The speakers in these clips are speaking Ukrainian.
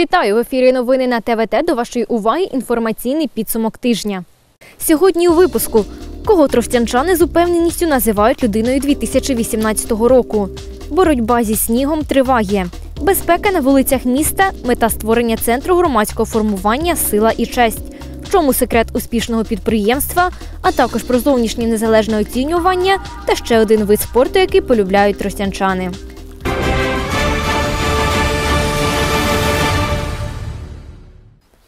Вітаю в ефірі новини на ТВТ. До вашої уваги інформаційний підсумок тижня. Сьогодні у випуску кого тростянчани з упевненістю називають людиною 2018 року. Боротьба зі снігом триває. Безпека на вулицях міста, мета створення центру громадського формування Сила і честь. В чому секрет успішного підприємства, а також про зовнішнє незалежне оцінювання та ще один вид спорту, який полюбляють тростянчани.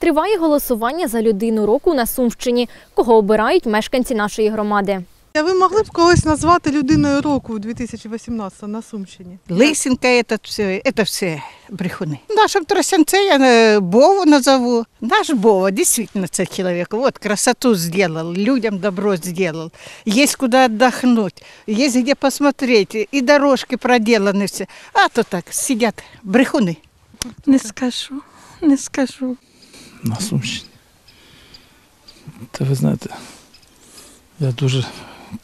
Триває голосування за людину року на Сумщині, кого обирають мешканці нашої громади. А ви могли б когось назвати людиною року у 2018 на Сумщині? Лысенко это все, это все брехуны. В нашем Тросянце я э, Бову назову. Наш Бова действительно цей человек. Вот красоту сделал, людям добро сделал. Есть куда отдохнуть, есть где посмотреть, и дорожки проделаны все. А то так сидят брехуны. Не скажу, не скажу. на Сумщині. Та ви знаєте, я дуже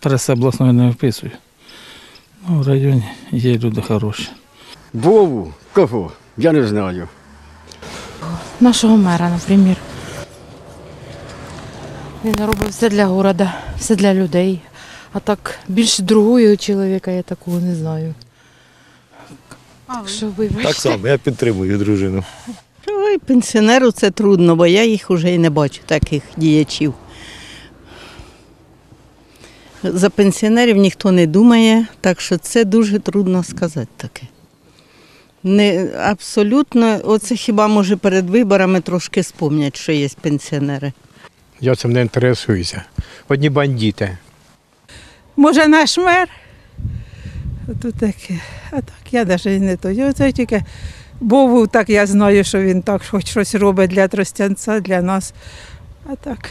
преси обласної не вписую. Ну, в районі є люди хороші. Вову? Кого? Я не знаю. Нашого мера, наприклад. Він робив все для города, все для людей. А так більше другого чоловіка я такого не знаю. Ви? Що вибачте. Так само, я підтримую дружину. Ой, пенсіонеру це трудно, бо я їх вже і не бачу, таких діячів. За пенсіонерів ніхто не думає, так що це дуже трудно сказати таке. Не, абсолютно, оце хіба може перед виборами трошки спомнять, що є пенсіонери. Я цим не інтересуюся. Одні бандити. Може, наш мер? Тут таке. А так, я навіть не то. Я тільки Бову, так я знаю, що він так хоч щось робить для Тростянця, для нас. А так,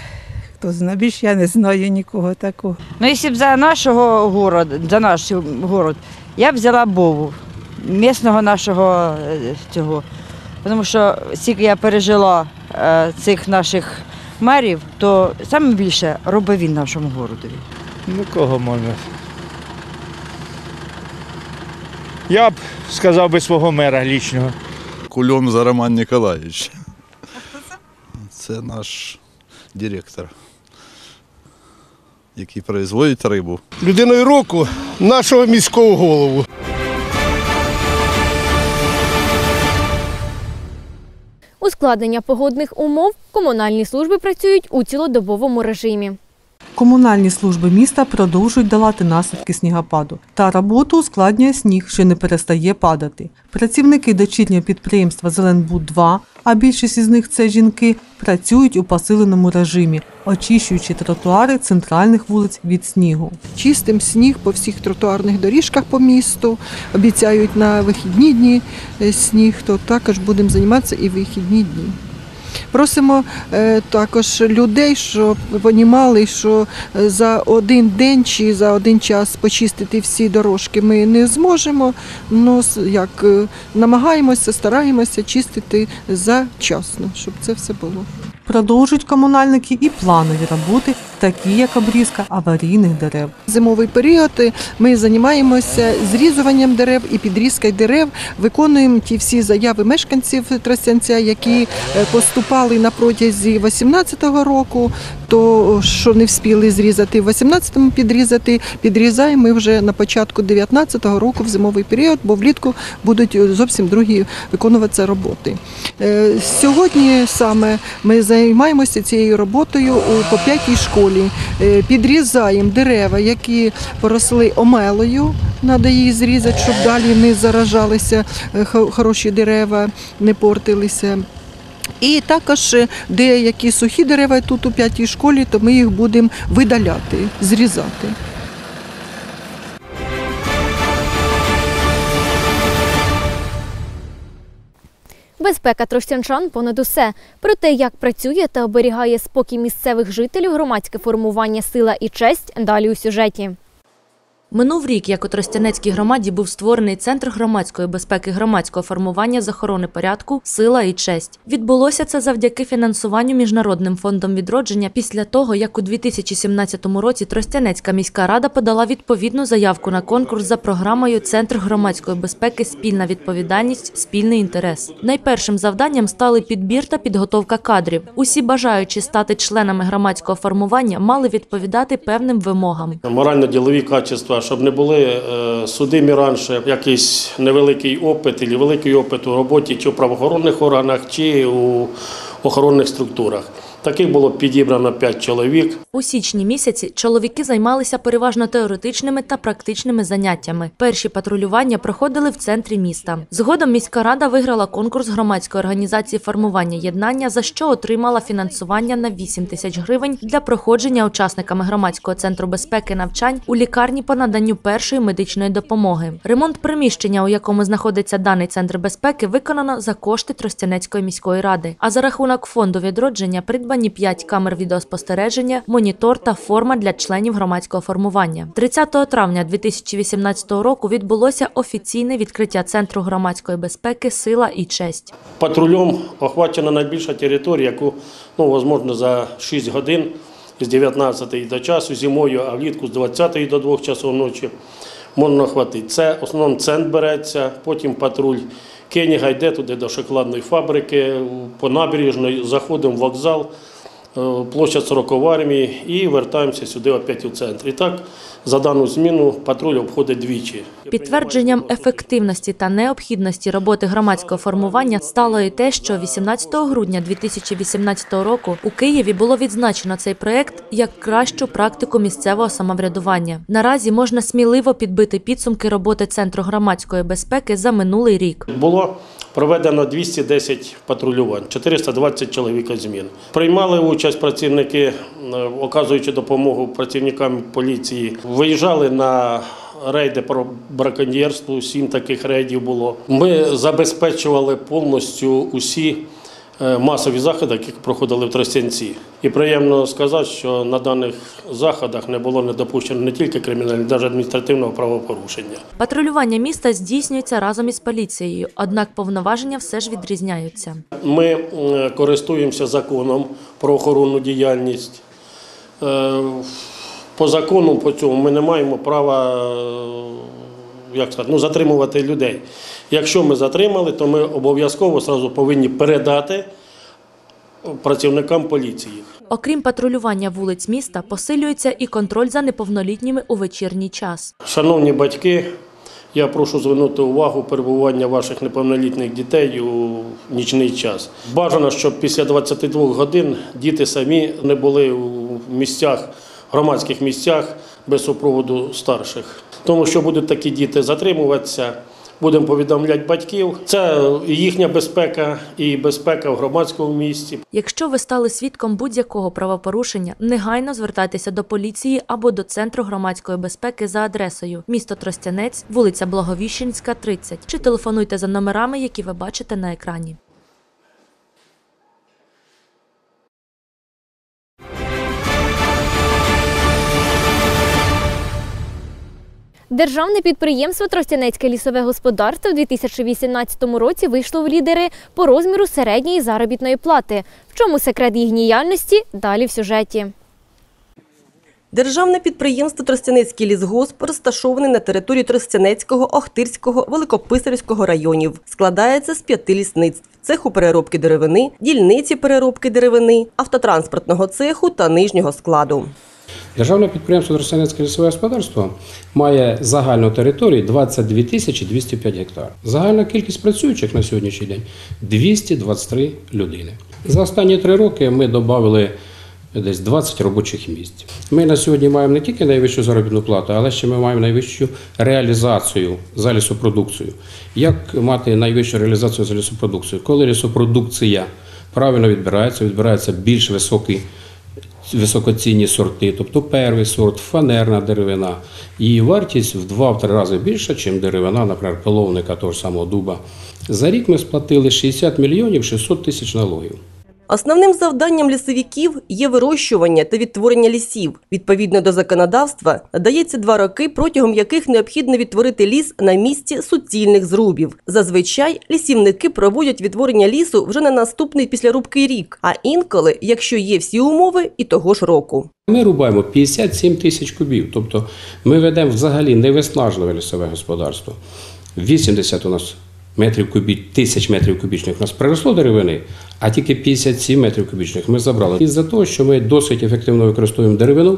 хто знає, більше я не знаю нікого такого. Ну, якщо б за нашого городу, за наш город, я б взяла Бову, місного нашого е, цього. Тому що скільки я пережила е, цих наших мерів, то саме більше робить він нашому городові. Ну кого можна? Я б сказав би свого мера лічного. Кульон за Роман Ніколаєвич. Це наш директор, який производить рибу. Людиною року нашого міського голову. Ускладнення погодних умов комунальні служби працюють у цілодобовому режимі. Комунальні служби міста продовжують долати наслідки снігопаду. Та роботу ускладнює сніг, що не перестає падати. Працівники дочірнього підприємства Зеленбуд-2, а більшість із них це жінки, працюють у посиленому режимі, очищуючи тротуари центральних вулиць від снігу. чистим сніг по всіх тротуарних доріжках по місту. Обіцяють на вихідні дні е, сніг, то також будемо займатися і вихідні дні. Просимо е, також людей, щоб розуміли, що е, за один день чи за один час почистити всі дорожки ми не зможемо. Ну, як е, намагаємося, стараємося чистити завчасно, щоб це все було. Продовжують комунальники і планові роботи, такі як обрізка аварійних дерев. Зимовий період ми займаємося зрізуванням дерев і підрізкою дерев, виконуємо ті всі заяви мешканців Тростянця, які е, поступали на протязі 2018 року, то що не встигли зрізати в 18-му підрізати, підрізаємо ми вже на початку 2019 року в зимовий період, бо влітку будуть е, зовсім другі виконуватися роботи. Е, Сьогодні саме ми займаємося цією роботою у по п'ятій школі. Е, Підрізаємо дерева, які поросли омелою. Треба її зрізати, щоб далі не заражалися хороші дерева, не портилися. І також е, деякі сухі дерева тут у п'ятій школі, то ми їх будемо видаляти, зрізати. Безпека тростянчан понад усе. Про те, як працює та оберігає спокій місцевих жителів громадське формування Сила і честь далі у сюжеті. Минув рік, як у Тростянецькій громаді був створений Центр громадської безпеки громадського формування з охорони порядку Сила і честь. Відбулося це завдяки фінансуванню Міжнародним фондом відродження після того, як у 2017 році Тростянецька міська рада подала відповідну заявку на конкурс за програмою Центр громадської безпеки Спільна відповідальність, спільний інтерес. Найпершим завданням стали підбір та підготовка кадрів. Усі бажаючі стати членами громадського формування мали відповідати певним вимогам. Морально-ділові качества, щоб не були е, судимі раніше, якийсь невеликий опит або великий опит у роботі чи в правоохоронних органах, чи у охоронних структурах. Таких було підібрано 5 чоловік. У січні місяці чоловіки займалися переважно теоретичними та практичними заняттями. Перші патрулювання проходили в центрі міста. Згодом міська рада виграла конкурс громадської організації формування єднання, за що отримала фінансування на 8 тисяч гривень для проходження учасниками громадського центру безпеки навчань у лікарні по наданню першої медичної допомоги. Ремонт приміщення, у якому знаходиться даний центр безпеки, виконано за кошти Тростянецької міської ради. А за рахунок фонду відродження придбані 5 камер відеоспостереження, монітор та форма для членів громадського формування. 30 травня 2018 року відбулося офіційне відкриття центру громадської безпеки Сила і честь. Патрулем охвачена найбільша територія, яку ну, можливо, за 6 годин з 19 до часу, зимою, а влітку з 20 до 2 часов ночі можна охватити. Це в основному центр береться, потім патруль Кеніга йде туди до шоколадної фабрики, по набережної, заходимо в вокзал, площа 40 армії і вертаємося сюди опять у центр. І так за дану зміну патруль обходить двічі. Підтвердженням ефективності та необхідності роботи громадського формування стало і те, що 18 грудня 2018 року у Києві було відзначено цей проект як кращу практику місцевого самоврядування. Наразі можна сміливо підбити підсумки роботи Центру громадської безпеки за минулий рік. Було проведено 210 патрулювань, 420 чоловіка змін. Приймали участь працівники, е, оказуючи допомогу працівникам поліції. Виїжджали на рейди про браконьєрство. сім таких рейдів було. Ми забезпечували повністю усі е, масові заходи, які проходили в Тростянці. І приємно сказати, що на даних заходах не було не допущено не тільки кримінального, навіть адміністративного правопорушення. Патрулювання міста здійснюється разом із поліцією, однак повноваження все ж відрізняються. Ми е, користуємося законом про охоронну діяльність. Е, По закону по цьому ми не маємо права е, як сказати, ну, затримувати людей. Якщо ми затримали, то ми обов'язково сразу повинні передати працівникам поліції. Окрім патрулювання вулиць міста, посилюється і контроль за неповнолітніми у вечірній час. Шановні батьки, я прошу звернути увагу перебування ваших неповнолітніх дітей у нічний час. Бажано, щоб після 22 годин діти самі не були у місцях, громадських місцях без супроводу старших. Тому що будуть такі діти затримуватися. Будемо повідомляти батьків. Це їхня безпека і безпека в громадському місці. Якщо ви стали свідком будь-якого правопорушення, негайно звертайтеся до поліції або до Центру громадської безпеки за адресою місто Тростянець, вулиця Благовіщенська, 30, чи телефонуйте за номерами, які ви бачите на екрані. Державне підприємство Тростянецьке лісове господарство у 2018 році вийшло в лідери по розміру середньої заробітної плати. В чому секрет їх діяльності? Далі в сюжеті. Державне підприємство Тростянецький лісгосп розташоване на території Тростянецького, Охтирського, Великописарського районів. Складається з п'яти лісництв – цеху переробки деревини, дільниці переробки деревини, автотранспортного цеху та нижнього складу. Державне підприємство Тростянецьке лісове господарство має загальну територію 22 тисячі 205 гектар. Загальна кількість працюючих на сьогоднішній день 223 людини. За останні три роки ми додали десь 20 робочих місць. Ми на сьогодні маємо не тільки найвищу заробітну плату, але ще ми маємо найвищу реалізацію за лісопродукцію. Як мати найвищу реалізацію за лісопродукцію? Коли лісопродукція правильно відбирається, відбирається більш високий високоцінні сорти, тобто перший сорт, фанерна деревина. Її вартість в 2-3 рази більша, ніж деревина, наприклад, половника того ж самого дуба. За рік ми сплатили 60 мільйонів 600 тисяч налогів. Основним завданням лісовиків є вирощування та відтворення лісів. Відповідно до законодавства, надається два роки, протягом яких необхідно відтворити ліс на місці суцільних зрубів. Зазвичай лісівники проводять відтворення лісу вже на наступний після рубки рік, а інколи, якщо є всі умови, і того ж року. Ми рубаємо 57 тисяч кубів, тобто ми ведемо взагалі невиснажливе лісове господарство. 80 у нас метрів кубіч, тисяч метрів кубічних у нас приросло деревини, а тільки 57 метрів кубічних ми забрали. Із-за того, що ми досить ефективно використовуємо деревину,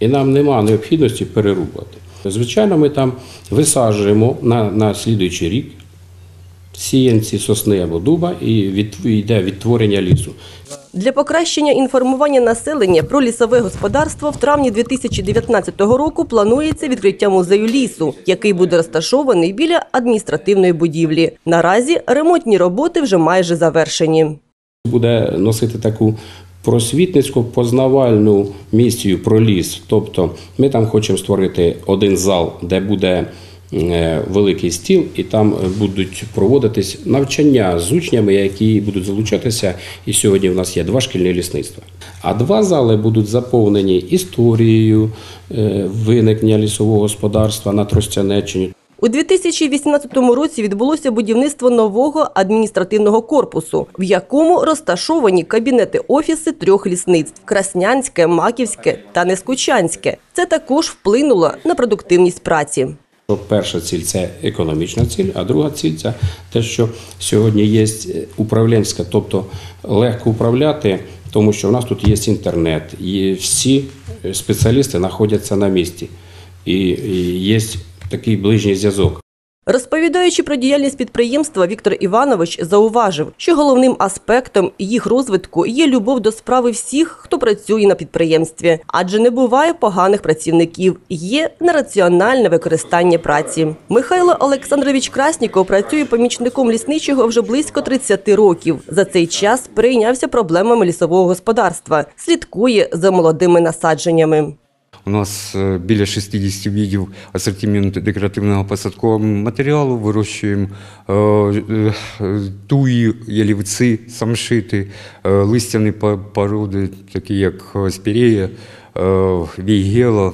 і нам нема необхідності перерубувати. Звичайно, ми там висаджуємо на, на слідуючий рік сіянці сосни або дуба, і від, йде відтворення лісу. Для покращення інформування населення про лісове господарство в травні 2019 року планується відкриття музею лісу, який буде розташований біля адміністративної будівлі. Наразі ремонтні роботи вже майже завершені. Буде носити таку просвітницьку познавальну місію про ліс. Тобто ми там хочемо створити один зал, де буде е, великий стіл, і там будуть проводитись навчання з учнями, які будуть залучатися. І сьогодні в нас є два шкільні лісництва. А два зали будуть заповнені історією е, виникнення лісового господарства на Тростянеччині. У 2018 році відбулося будівництво нового адміністративного корпусу, в якому розташовані кабінети-офіси трьох лісництв – Краснянське, Маківське та Нескучанське. Це також вплинуло на продуктивність праці. Перша ціль це економічна ціль, а друга ціль це те, що сьогодні є управлінська, тобто легко управляти, тому що в нас тут є інтернет, і всі спеціалісти знаходяться на місці, і є такий ближній зв'язок. Розповідаючи про діяльність підприємства, Віктор Іванович зауважив, що головним аспектом їх розвитку є любов до справи всіх, хто працює на підприємстві, адже не буває поганих працівників, є нераціональне використання праці. Михайло Олександрович Красніков працює помічником лісничого вже близько 30 років. За цей час перейнявся проблемами лісового господарства, слідкує за молодими насадженнями. У нас е, біля 60 видів асортименту декоративного посадкового матеріалу. Вирощуємо е, е, туї, ялівці, самшити, листяні породи, такі як спірея, вейгела,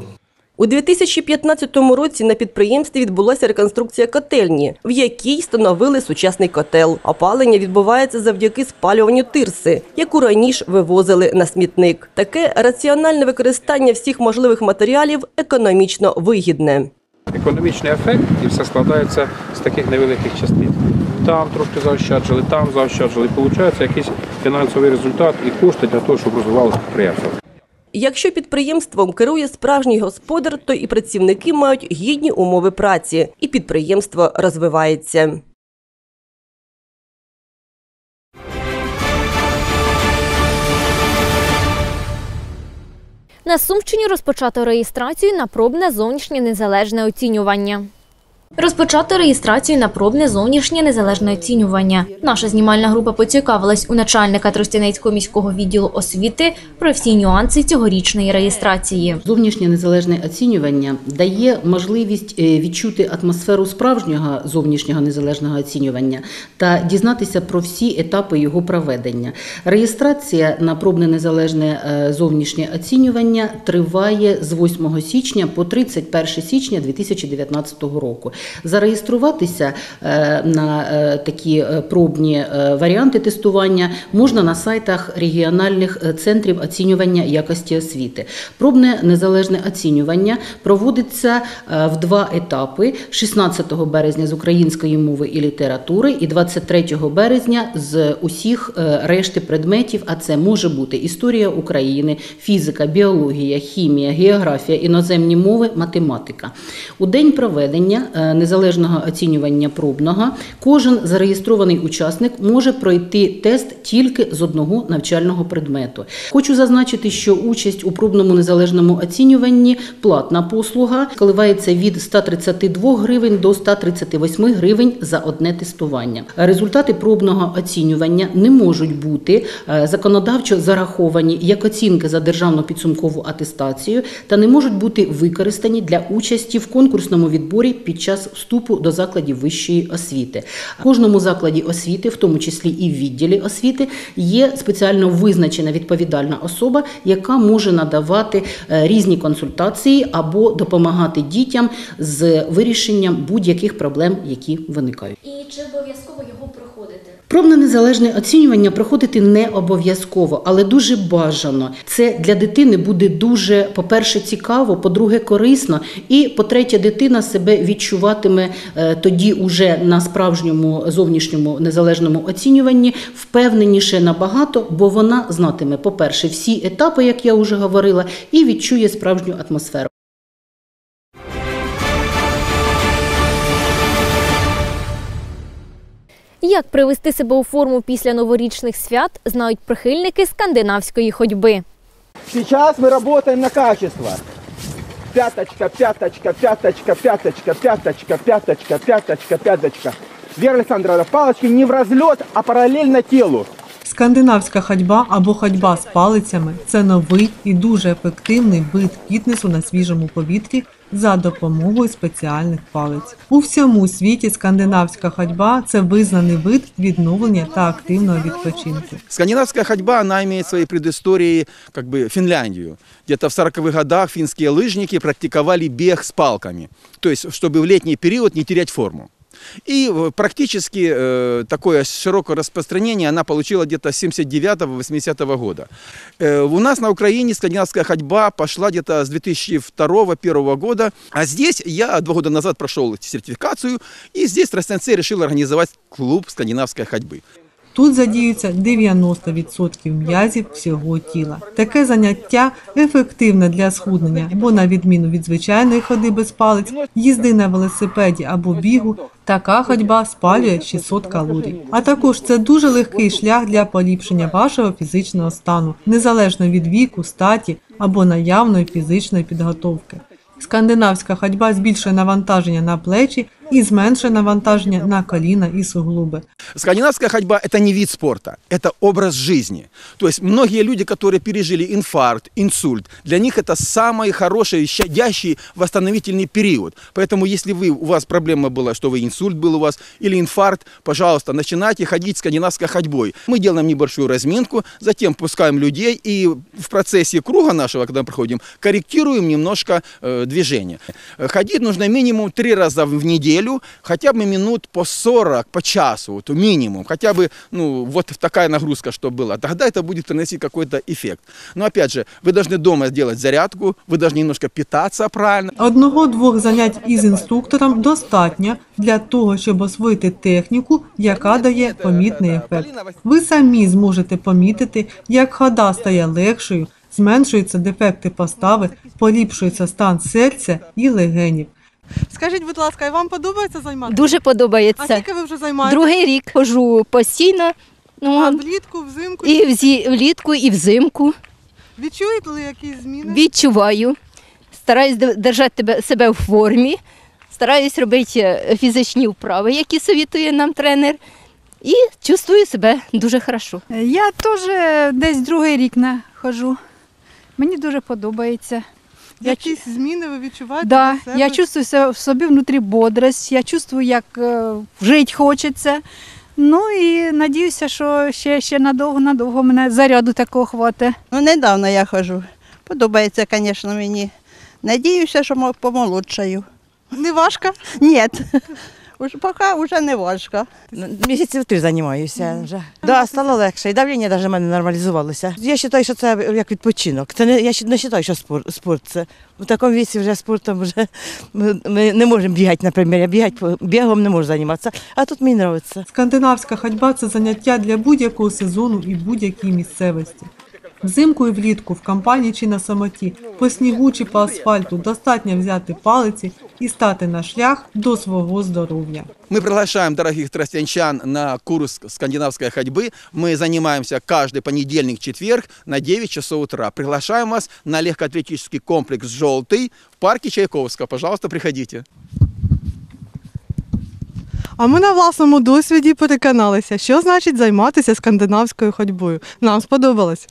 У 2015 році на підприємстві відбулася реконструкція котельні, в якій встановили сучасний котел. Опалення відбувається завдяки спалюванню тирси, яку раніше вивозили на смітник. Таке раціональне використання всіх можливих матеріалів економічно вигідне. Економічний ефект і все складається з таких невеликих частин. Там трошки заощаджили, там заощаджили. Получається якийсь фінансовий результат і кошти для того, щоб розвивалося підприємство. Якщо підприємством керує справжній господар, то і працівники мають гідні умови праці, і підприємство розвивається. На Сумщині розпочато реєстрацію на пробне зовнішнє незалежне оцінювання. Розпочато реєстрацію на пробне зовнішнє незалежне оцінювання. Наша знімальна група поцікавилась у начальника Тростянецького міського відділу освіти про всі нюанси цьогорічної реєстрації. Зовнішнє незалежне оцінювання дає можливість е, відчути атмосферу справжнього зовнішнього незалежного оцінювання та дізнатися про всі етапи його проведення. Реєстрація на пробне незалежне е, зовнішнє оцінювання триває з 8 січня по 31 січня 2019 року. Зареєструватися е, на е, такі е, пробні варіанти тестування можна на сайтах регіональних центрів оцінювання якості освіти. Пробне незалежне оцінювання проводиться в два етапи: 16 березня з української мови і літератури, і 23 березня з усіх решти предметів. А це може бути історія України, фізика, біологія, хімія, географія, іноземні мови, математика. У день проведення незалежного оцінювання пробного кожен зареєстрований учасник може пройти тест тільки з одного навчального предмету. Хочу зазначити, що участь у пробному незалежному оцінюванні платна послуга коливається від 132 гривень до 138 гривень за одне тестування. Результати пробного оцінювання не можуть бути е, законодавчо зараховані як оцінки за державну підсумкову атестацію та не можуть бути використані для участі в конкурсному відборі під час час вступу до закладів вищої освіти. В кожному закладі освіти, в тому числі і в відділі освіти, є спеціально визначена відповідальна особа, яка може надавати е, різні консультації або допомагати дітям з вирішенням будь-яких проблем, які виникають. І чи обов'язково його проходити? Пробне незалежне оцінювання проходити не обов'язково, але дуже бажано. Це для дитини буде дуже, по-перше, цікаво, по-друге, корисно, і по-третє, дитина себе відчуватиме е, тоді уже на справжньому зовнішньому незалежному оцінюванні впевненіше набагато, бо вона знатиме, по-перше, всі етапи, як я вже говорила, і відчує справжню атмосферу. Як привести себе у форму після новорічних свят, знають прихильники скандинавської ходьби. Сейчас мы работаем на качество. Пяточка, пяточка, пяточка, пяточка, пяточка, пяточка, пяточка, пяточка. Вера Александровна, палочки не в разлет, а параллельно телу. Скандинавська ходьба або ходьба з палицями це новий і дуже ефективний вид фітнесу на свіжому повітрі за допомогою спеціальних палиць. У всьому світі скандинавська ходьба це визнаний вид відновлення та активного відпочинку. Скандинавская ходьба, она имеет в своей предыстории как бы Финляндию. Где-то в 40-х годах финские лыжники практиковали бег с палками. То есть, чтобы в летний период не терять форму. И э, практически э, такое широкое распространение она получила где-то с 79-80 года. Э, у нас на Украине скандинавская ходьба пошла где-то с 2002-2001 года. А здесь я два года назад прошел сертификацию, и здесь Тростянцы решил организовать клуб скандинавской ходьбы. Тут задіються 90% м'язів всього тіла. Таке заняття ефективне для схуднення, бо на відміну від звичайної ходи без палець, їзди на велосипеді або бігу, така ходьба спалює 600 калорій. А також це дуже легкий шлях для поліпшення вашого фізичного стану, незалежно від віку, статі або наявної фізичної підготовки. Скандинавська ходьба збільшує навантаження на плечі і зменшує навантаження на коліна і суглоби. Скандинавская ходьба – это не вид спорта, это образ жизни. То есть многие люди, которые пережили инфаркт, инсульт, для них это самый хороший, щадящий восстановительный период. Поэтому если вы, у вас проблема была, что вы инсульт был у вас или инфаркт, пожалуйста, начинайте ходить скандинавской ходьбой. Мы делаем небольшую разминку, затем пускаем людей и в процессе круга нашего, когда мы проходим, корректируем немножко э, движение. Э, Ходить нужно минимум три раза в неделю, хотя бы минут по 40, по часу, вот минимум. Хотя бы, ну, вот такая нагрузка, что была. Тогда это будет приносить какой-то эффект. Но опять же, вы должны дома делать зарядку, вы должны немножко питаться правильно. Одного-двох занять із інструктором достатньо для того, щоб освоїти техніку, яка дає помітний ефект. Ви самі зможете помітити, як хода стає легшою, зменшуються дефекти постави, поліпшується стан серця і легенів. Скажіть, будь ласка, і вам подобається займатися? Дуже подобається. А скільки ви вже займаєтесь? Другий рік хожу постійно. Ну, А влітку, взимку? і взі- влітку, і взимку. Відчуєте ли якісь зміни? Відчуваю. Стараюсь держати тебе- себе в формі, стараюсь робити е, фізичні вправи, які совітує нам тренер. І чувствую себе дуже хорошо. Я теж десь другий рік на хожу. Мені дуже подобається. Якісь зміни ви відчуваєте? Да, для себе? я чувствую в собі внутрі бодрость, я чувствую, як е, жити хочеться. Ну і надіюся, що ще, ще надовго, надовго мене заряду такого хватить. Ну, недавно я ходжу. Подобається, звісно, мені. Надіюся, що помолодшаю. Не важко? Ні. Уж поки вже не важко. Місяців три займаюся вже. Да, стало легше. І давлення навіть в мене нормалізувалося. Я вважаю, що це як відпочинок. Це не я не вважаю, що спорт, спорт це. В такому віці вже спортом вже ми, не можемо бігати, наприклад. Я бігати по- бігом не можу займатися. А тут мені подобається. Скандинавська ходьба це заняття для будь-якого сезону і будь-якій місцевості. Взимку і влітку в компанії чи на самоті, по снігу чи по асфальту достатньо взяти палиці і стати на шлях до свого здоров'я. Мы приглашаем дорогих тростянчан на курс скандинавской ходьбы. Мы занимаемся каждый понедельник, четверг на 9 часов утра. Приглашаем вас на легкоатлетический комплекс «Желтый» в парке Чайковского. Пожалуйста, приходите. А ми на власному досвіді переконалися, що значить займатися скандинавською ходьбою. Нам сподобалось.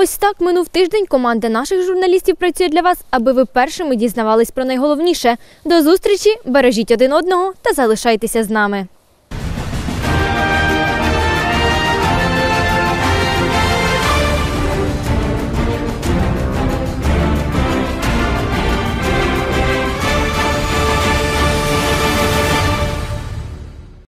Ось так минув тиждень. Команда наших журналістів працює для вас, аби ви першими дізнавались про найголовніше. До зустрічі, бережіть один одного та залишайтеся з нами.